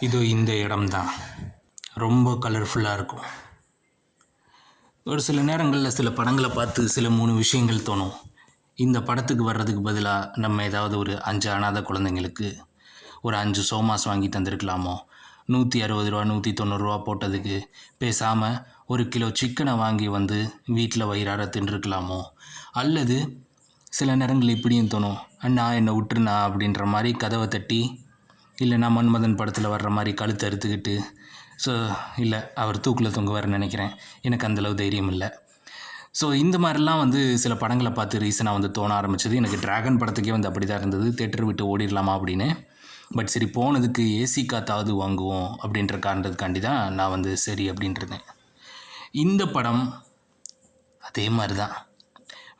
இது இந்த இடம்தான். ரொம்ப கலர்ஃபுல்லாக இருக்கும். ஒரு சில நேரங்களில் சில படங்களை பார்த்து சில மூணு விஷயங்கள் தோணும். இந்த படத்துக்கு வர்றதுக்கு பதிலாக நம்ம ஏதாவது ஒரு அஞ்சு அனாதை குழந்தைங்களுக்கு ஒரு அஞ்சு சோமாஸ் வாங்கி தந்திருக்கலாமோ? நூற்றி அறுபது ரூபா நூற்றி தொண்ணூறுரூவா போட்டதுக்கு பேசாமல் ஒரு கிலோ சிக்கனை வாங்கி வந்து வீட்டில் வயிறார தின்றுருக்கலாமோ? அல்லது சில நேரங்கள் இப்படியும் தோணும். அண்ணா என்னை விட்டுருண்ணா அப்படின்ற மாதிரி கதவை தட்டி இல்லைன்னா மன்மதன் படத்தில் வர்ற மாதிரி கழுத்து அறுத்துக்கிட்டு ஸோ இல்லை அவர் தூக்கில் தொங்குவார்னு நினைக்கிறேன். எனக்கு அந்தளவு தைரியம் இல்லை. ஸோ இந்த மாதிரிலாம் வந்து சில படங்களை பார்த்து ரீசனாக வந்து தோண ஆரம்பிச்சது. எனக்கு டிராகன் படத்துக்கே வந்து அப்படி தான் இருந்தது. தேட்டர் விட்டு ஓடிடலாமா அப்படின்னு. பட் சரி போனதுக்கு ஏசி காத்தாவது வாங்குவோம் அப்படின்ற காரணத்துக்காண்டி தான் நான் வந்து சரி அப்படின்றதேன் இந்த படம் அதே மாதிரி தான்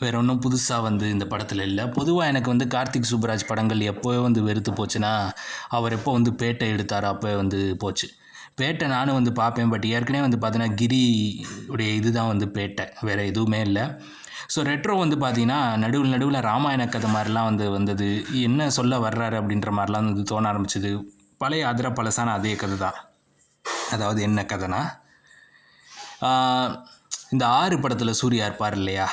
வேற ஒன்றும் புதுசாக வந்து இந்த படத்தில் இல்லை. பொதுவாக எனக்கு வந்து கார்த்திக் சுப்ராஜ் படங்கள் எப்போவே வந்து வெறுத்து போச்சுன்னா அவர் எப்போ வந்து பேட்டை எடுத்தாரோ அப்போ வந்து போச்சு. பேட்டை நானும் வந்து பார்ப்பேன். பட் ஏற்கனவே வந்து பார்த்தீங்கன்னா கிரி உடைய இதுதான் வந்து பேட்டை. வேறு எதுவுமே இல்லை. ஸோ ரெட்ரோ வந்து பார்த்தீங்கன்னா நடுவில் நடுவில் ராமாயண கதை மாதிரிலாம் வந்து வந்தது. என்ன சொல்ல வர்றாரு அப்படின்ற மாதிரிலாம் வந்து தோண ஆரம்பிச்சது. பழைய அதிர பழசான அதே கதை தான் அதாவது என்ன கதைனா இந்த ஆறு படத்தில் சூர்யா இருப்பார் இல்லையா?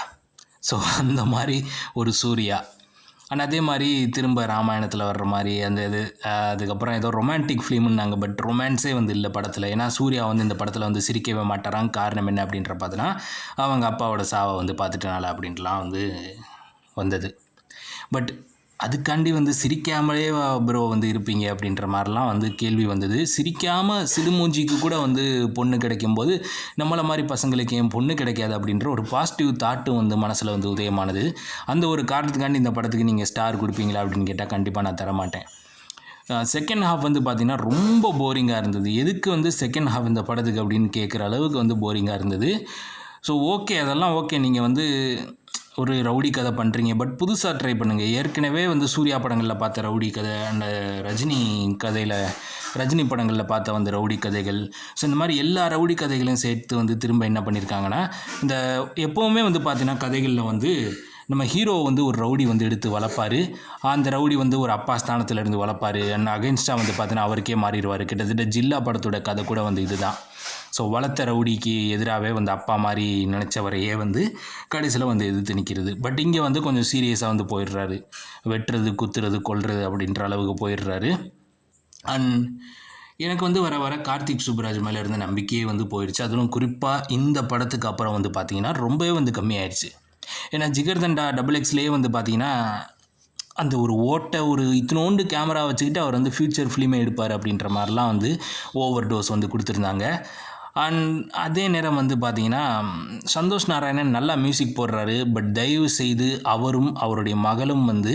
ஸோ அந்த மாதிரி ஒரு சூர்யா. அண்ட் அதே மாதிரி திரும்ப ராமாயணத்தில் வர்ற மாதிரி அந்த இது அதுக்கப்புறம் ஏதோ ரொமான்டிக் ஃபிலிம்னாங்க பட் ரொமான்ஸே வந்து இல்லை படத்தில். ஏன்னா சூர்யா வந்து இந்த படத்தில் வந்து சிரிக்கவே மாட்டாராங்க காரணம் என்ன அப்படின்ற பார்த்தோன்னா அவங்க அப்பாவோட சாவை வந்து பார்த்துட்டனால அப்படின்ட்டுலாம் வந்து வந்தது. பட் அதுக்காண்டி வந்து சிரிக்காமலே ப்ரோ வந்து இருப்பீங்க அப்படின்ற மாதிரிலாம் வந்து கேள்வி வந்தது. சிரிக்காமல் சிடுமூஞ்சிக்கு கூட வந்து பொண்ணு கிடைக்கும்போது நம்மளை மாதிரி பசங்களுக்கு ஏன் பொண்ணு கிடைக்காது அப்படின்ற ஒரு பாசிட்டிவ் தாட்டும் வந்து மனசில் வந்து உதயமானது. அந்த ஒரு காரணத்துக்காண்டி இந்த படத்துக்கு நீங்கள் ஸ்டார் கொடுப்பீங்களா அப்படின்னு கேட்டால் கண்டிப்பாக நான் தரமாட்டேன். செகண்ட் ஹாஃப் வந்து பார்த்தீங்கன்னா ரொம்ப போரிங்காக இருந்தது. எதுக்கு வந்து செகண்ட் ஹாஃப் இந்த படத்துக்கு அப்படின்னு கேட்குற அளவுக்கு வந்து போரிங்காக இருந்தது. ஸோ ஓகே அதெல்லாம் ஓகே நீங்கள் வந்து ஒரு ரவுடி கதை பண்ணுறீங்க பட் புதுசாக ட்ரை பண்ணுங்கள் ஏற்கனவே வந்து சூர்யா படங்களில் பார்த்த ரவுடி கதை அந்த ரஜினி கதையில் ரஜினி படங்களில் பார்த்த வந்து ரவுடி கதைகள். ஸோ இந்த மாதிரி எல்லா ரவுடி கதைகளையும் சேர்த்து வந்து திரும்ப என்ன பண்ணியிருக்காங்கன்னா இந்த எப்போவுமே வந்து பார்த்தீங்கன்னா கதைகளில் வந்து நம்ம ஹீரோ வந்து ஒரு ரவுடி வந்து எடுத்து வளர்ப்பாரு. அந்த ரவுடி வந்து ஒரு அப்பா ஸ்தானத்தில் இருந்து வளர்ப்பார். அண்ட் அகைன்ஸ்டாக வந்து பார்த்தீங்கன்னா அவருக்கே மாறிடுவார். கிட்டத்தட்ட ஜில்லா படத்தோட கதை கூட வந்து இதுதான். ஸோ வளர்த்த ரவுடிக்கு எதிராகவே வந்து அப்பா மாதிரி நினச்சவரையே வந்து கடைசியில் வந்து எதிர்த்து நிற்கிறது பட் இங்கே வந்து கொஞ்சம் சீரியஸாக வந்து போயிடுறாரு. வெட்டுறது குத்துறது கொல்றது அப்படின்ற அளவுக்கு போயிடுறாரு. அண்ட் எனக்கு வந்து வர வர கார்த்திக் சுப்ராஜ் மேலே இருந்த நம்பிக்கையே வந்து போயிடுச்சு அதுவும் குறிப்பாக இந்த படத்துக்கு அப்புறம் வந்து பார்த்தீங்கன்னா ரொம்பவே வந்து கம்மியாயிடுச்சு ஏன்னா ஜிகர்தண்டா டபுள் எக்ஸ்லேயே வந்து பார்த்தீங்கன்னா அந்த ஒரு ஓட்டை ஒரு இத்தினோண்டு கேமரா வச்சுக்கிட்டு அவர் வந்து ஃப்யூச்சர் ஃபிலிமே எடுப்பார் அப்படின்ற மாதிரிலாம் வந்து ஓவர் டோஸ் வந்து கொடுத்துருந்தாங்க. அண்ட் அதே நேரம் வந்து பார்த்தீங்கன்னா சந்தோஷ் நாராயணன் நல்லா மியூசிக் போடுறாரு. பட் தயவு செய்து அவரும் அவருடைய மகளும் வந்து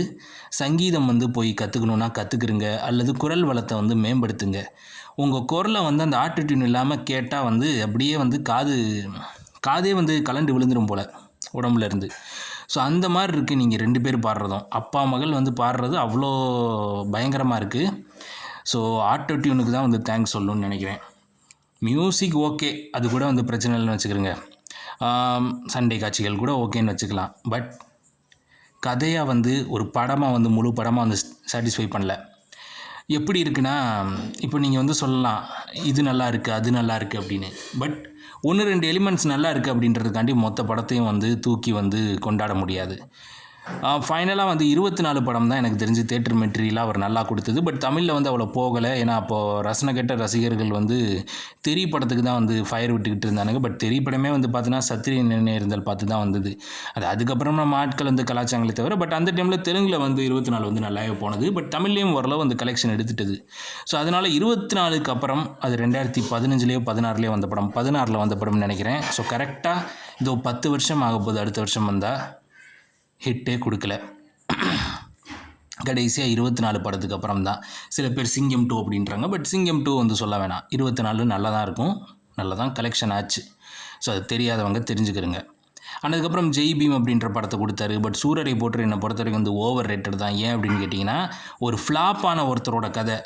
சங்கீதம் வந்து போய் கற்றுக்கணுன்னா கற்றுக்குறங்க அல்லது குரல் வளத்தை வந்து மேம்படுத்துங்க. உங்கள் குரலை வந்து அந்த ஆட்டிடியூன் இல்லாமல் கேட்டால் வந்து அப்படியே வந்து காது காதே வந்து கலண்டு விழுந்துடும் போல் உடம்புலேருந்து ஸோ அந்த மாதிரி இருக்குது நீங்கள் ரெண்டு பேர் பாடுறதும். அப்பா மகள் வந்து பாடுறது அவ்வளோ பயங்கரமாக இருக்குது ஸோ ஆட்டோ டியூனுக்கு தான் வந்து தேங்க்ஸ் சொல்லணும்னு நினைக்கிறேன். மியூசிக் ஓகே அது கூட வந்து பிரச்சனை இல்லைன்னு வச்சுக்கிறோங்க. சண்டே காட்சிகள் கூட ஓகேன்னு வச்சுக்கலாம். பட் கதையாக வந்து ஒரு படமாக வந்து முழு படமாக வந்து சாட்டிஸ்ஃபை பண்ணல. எப்படி இருக்குன்னா இப்போ நீங்கள் வந்து சொல்லலாம் இது நல்லா இருக்குது அது நல்லா இருக்குது அப்படின்னு. பட் ஒன்று ரெண்டு எலிமெண்ட்ஸ் நல்லா இருக்குது அப்படின்றதுக்காண்டி மொத்த படத்தையும் வந்து தூக்கி வந்து கொண்டாட முடியாது. ஃபைனலாக வந்து இருபத்தி நாலு படம் தான் எனக்கு தெரிஞ்சு தேட்டர் மெட்டீரியலாக அவர் நல்லா கொடுத்தது. பட் தமிழில் வந்து அவ்வளோ போகலை. ஏன்னா அப்போது ரசனை கெட்ட ரசிகர்கள் வந்து தெரி படத்துக்கு தான் வந்து ஃபயர் விட்டுக்கிட்டு இருந்தானுங்க. பட் தெரி படமே வந்து பார்த்தீங்கன்னா சத்திரிய நேர்ந்தல் பார்த்து தான் வந்தது. அது அதுக்கப்புறம் நம்ம ஆட்கள் வந்து கலாச்சாரங்களே தவிர பட் அந்த டைமில் தெலுங்கில் வந்து இருபத்தி நாலு வந்து நல்லாவே போனது. பட் தமிழ்லேயும் ஓரளவு வந்து கலெக்ஷன் எடுத்துட்டது. ஸோ அதனால் இருபத்தி நாலுக்கு அப்புறம் அது ரெண்டாயிரத்தி பதினஞ்சுலேயோ பதினாறுலேயோ வந்த படம். பதினாறில் வந்த படம்னு நினைக்கிறேன். ஸோ கரெக்டாக இதோ பத்து வருஷம் ஆக போகுது அடுத்த வருஷம் வந்தால் ஹிட்டே கொடுக்கல. கடைசியாக இருபத்தி நாலு படத்துக்கு அப்புறம் தான். சில பேர் சிங்கம் டூ அப்படின்றாங்க. பட் சிங்கம் டூ வந்து சொல்ல வேணாம். இருபத்தி நாலு நல்லா தான் இருக்கும். நல்லா தான் கலெக்ஷன் ஆச்சு. ஸோ அது தெரியாதவங்க தெரிஞ்சுக்கிறங்க. அதுக்கப்புறம் ஜெய் பீம் அப்படின்ற படத்தை கொடுத்தாரு. பட் சூரரை போட்டு என்னை பொறுத்த வரைக்கும் வந்து ஓவர் ரேட்டட் தான். ஏன் அப்படின்னு கேட்டிங்கன்னா ஒரு ஃப்ளாப்பான ஒருத்தரோட கதை.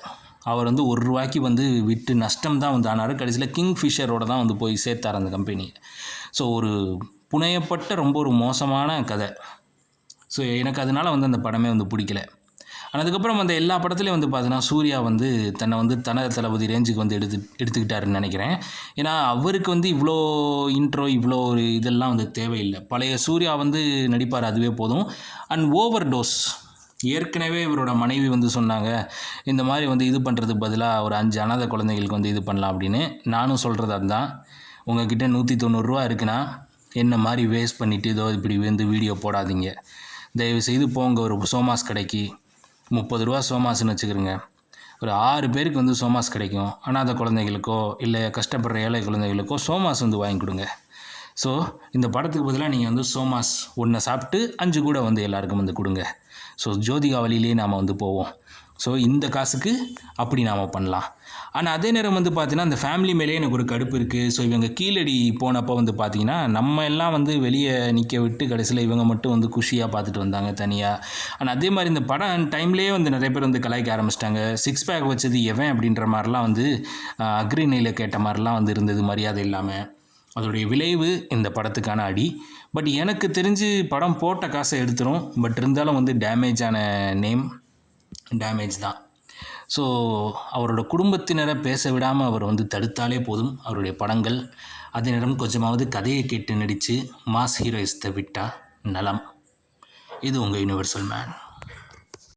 அவர் வந்து ஒரு ரூபாய்க்கு வந்து விட்டு நஷ்டம் தான் வந்து ஆனார். கடைசியில் கிங் ஃபிஷரோட தான் வந்து போய் சேர்த்தார் அந்த கம்பெனி ஸோ ஒரு புனையப்பட்ட ரொம்ப ஒரு மோசமான கதை. ஸோ எனக்கு அதனால் வந்து அந்த படமே வந்து பிடிக்கல. ஆனால் அதுக்கப்புறம் அந்த எல்லா படத்துலையும் வந்து பார்த்தீங்கன்னா சூர்யா வந்து தன்னை வந்து தன தளபதி ரேஞ்சுக்கு வந்து எடுத்து எடுத்துக்கிட்டாருன்னு நினைக்கிறேன். ஏன்னா அவருக்கு வந்து இவ்வளோ இன்ட்ரோ இவ்வளோ ஒரு இதெல்லாம் வந்து தேவையில்லை. பழைய சூர்யா வந்து நடிப்பார் அதுவே போதும். அண்ட் ஓவர் டோஸ் ஏற்கனவே இவரோட மனைவி வந்து சொன்னாங்க இந்த மாதிரி வந்து இது பண்ணுறதுக்கு பதிலாக ஒரு அஞ்சு அனாதை குழந்தைகளுக்கு வந்து இது பண்ணலாம் அப்படின்னு. நானும் சொல்கிறது அதுதான் உங்ககிட்ட நூற்றி தொண்ணூறுரூவா இருக்குன்னா என்ன மாதிரி வேஸ்ட் பண்ணிவிட்டு ஏதோ இப்படி வந்து வீடியோ போடாதீங்க. தயவு செய்து போங்க. ஒரு சோமாஸ் கடைக்கு. முப்பது ரூபா சோமாஸ்னு வச்சுக்கிறோங்க ஒரு ஆறு பேருக்கு வந்து சோமாஸ் கிடைக்கும். அனாதை குழந்தைகளுக்கோ இல்லை கஷ்டப்படுற ஏழை குழந்தைகளுக்கோ சோமாஸ் வந்து வாங்கி கொடுங்க. ஸோ இந்த படத்துக்கு பதிலாக நீங்கள் வந்து சோமாஸ் ஒன்றை சாப்பிட்டு அஞ்சு கூட வந்து எல்லாருக்கும் வந்து கொடுங்க. ஸோ ஜோதிகா வழியிலேயே நாம் வந்து போவோம். ஸோ இந்த காசுக்கு அப்படி நாம் பண்ணலாம். ஆனால் அதே நேரம் வந்து பார்த்தீங்கன்னா அந்த ஃபேமிலி மேலேயே எனக்கு ஒரு கடுப்பு இருக்குது ஸோ இவங்க கீழடி போனப்போ வந்து பார்த்தீங்கன்னா நம்ம எல்லாம் வந்து வெளியே நிற்க விட்டு கடைசியில் இவங்க மட்டும் வந்து குஷியாக பார்த்துட்டு வந்தாங்க தனியாக ஆனால் அதே மாதிரி இந்த படம் டைம்லேயே வந்து நிறைய பேர் வந்து கலாய்க்க ஆரம்பிச்சிட்டாங்க. சிக்ஸ் பேக் வச்சது எவன் அப்படின்ற மாதிரிலாம் வந்து அக்ரிணையில் கேட்ட மாதிரிலாம் வந்து இருந்தது மரியாதை இல்லாமல் அதோடைய விளைவு இந்த படத்துக்கான அடி. பட் எனக்கு தெரிஞ்சு படம் போட்ட காசை எடுத்துரும். பட் இருந்தாலும் வந்து டேமேஜான நேம் டேமேஜ் தான். ஸோ அவரோட குடும்பத்தினரை பேச விடாமல் அவர் வந்து தடுத்தாலே போதும் அவருடைய படங்கள். அதே நேரம் கொஞ்சமாவது கதையை கேட்டு நடித்து மாஸ் ஹீரோயிஸ்த்தை விட்டால் நலம். இது உங்கள் யூனிவர்சல் மேன்